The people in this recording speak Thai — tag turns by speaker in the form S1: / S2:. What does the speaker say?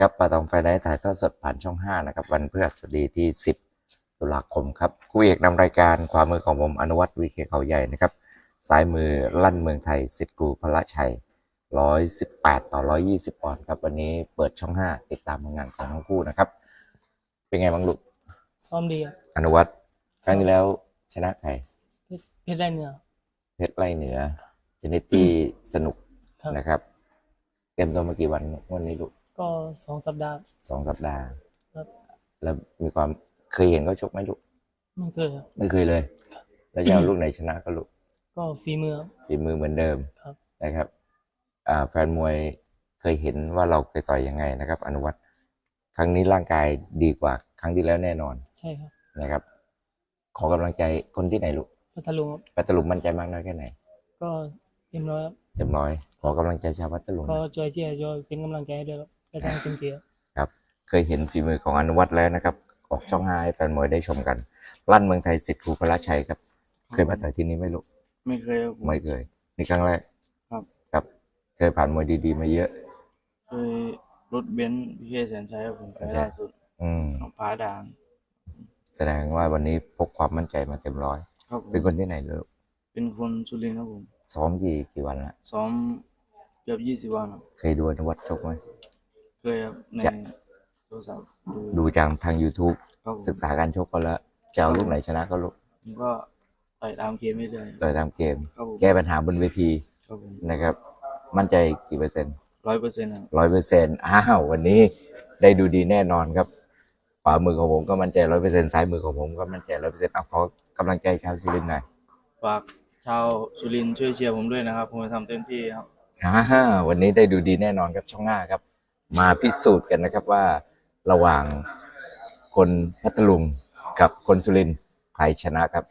S1: ครับปาตองไฟได้ถ่ายทอดสดผ่านช่อง 5 นะครับ วันพฤหัสบดีที่ 10 ตุลาคมครับคู่เอกนำรายการขวามือของผมอนุวัฒน์วีเคเขาใหญ่นะครับซ้ายมือลั่นเมืองไทยสิทธิ์ครูพระชัย 118 ต่อ 120ปอนด์ครับ วันนี้เปิดช่อง 5 ติดตามผลงานของทั้งคู่นะครับ เป็นไงบ้างลูก
S2: ซ้อมดีครับ
S1: อนุวัฒน์ครั้งที่แล้วชนะใคร
S2: เพชรเพชรได้เหนือ
S1: เพชรไล่เหนือชนิดที่สนุก
S2: ครับ
S1: นะครับเตรียมตัวมากี่วันวันนี้ลูก
S2: ก็สองสัปดาห์
S1: สองสัปดาห์
S2: ครับ
S1: แล้วมีความเคยเห็นเขาชกไหมลูก
S2: ไม่เคยครับ
S1: ไม่เคยเลย แล้วจะเอาลูกไหนชนะก็ลูก
S2: ก็ฝีมือครับ
S1: ฝีมือเหมือนเดิม
S2: ครับ
S1: นะครับ อ่า แฟนมวยเคยเห็นว่าเราเคยต่อยยังไงนะครับ อนุวัตครั้งนี้ร่างกายดีกว่าครั้งที่แล้วแน่นอน
S2: ใช่ครับ
S1: นะครับ ขอกำลังใจคนที่ไหนลูก
S2: พัทลุงครับ
S1: ปัตตลุมมั่นใจมากน้อยแค่ไหน
S2: ก็เต็มร้อยครับ
S1: เต็มร้อยขอกำลังใจชาวปัตตลุม
S2: ก็ช่วยเชียร์ช่วยเป็นกำลังใจให้ด้วยครับ จะทำเต็มที่ครับ
S1: ครับ เคยเห็นฝีมือของอนุวัตแล้วนะครับ ออกช่องห้าให้แฟนมวยได้ชมกัน ลั่นเมืองไทยสิทธิ์ครูพระชัยครับ เคยมาต่อยที่นี่ไหมลูก
S3: ไม่เคยครับผม
S1: ไม่เคยนี่ครั้งแรก
S3: ครับ
S1: ครับ เคยผ่านมวยดีๆ มาเยอะ
S3: เคยรถเบนซ์พี่เคแสนชัยครับผมไป
S1: ใช่
S3: ล่าสุด
S1: อืม
S3: น้องผาด่าน
S1: แสดงว่าวันนี้พกความมั่นใจมาเต็มร้อย
S3: ครับผม
S1: เป็นคนที่ไหนลูก
S3: เป็นคนสุรินทร์ครับผม
S1: ซ้อมกี่กี่วันละ
S3: ซ้อมเกือบยี่สิบวันครับ
S1: เคยดูอนุวัตชกไหม
S3: เค ยครับใน
S1: จะ
S3: โทรศัพท์ดู
S1: ดูจากทาง YouTube
S3: ครับผม
S1: ศึกษาการชกก็แล้วจะเอาลูกไหนชนะก็ลูก
S3: ผมก็ต่อยตามเกมไม่ได้
S1: ต่อยตามเกม
S3: ครับผม
S1: แก้ปัญหาบนเวที
S3: ครับผม
S1: นะครับ มั่นใจกี่เปอร์เซ็นต์
S3: ร้อยเปอร์เซ็นต์ครับ
S1: ร้อยเปอร์เซ็นต์อ้าววันนี้ได้ดูดีแน่นอนครับขวามือของผมก็มั่นใจร้อยเปอร์เซ็นต์ซ้ายมือของผมก็มั่นใจร้อยเปอร์เซ็นต์เอาขอกำลังใจชาวซิลินทร์หน่อย
S3: ฝากชาวสุรินทร์ช่วยเชียร์ผมด้วยนะครับ ผมจะทำเต็มที่ครับ
S1: อ่าวันนี้ได้ดูดีแน่นอนครับช่องห้าครับ มาพิสูจน์กันนะครับว่าระหว่างคนพัทลุงกับคนสุรินทร์ใครชนะครับ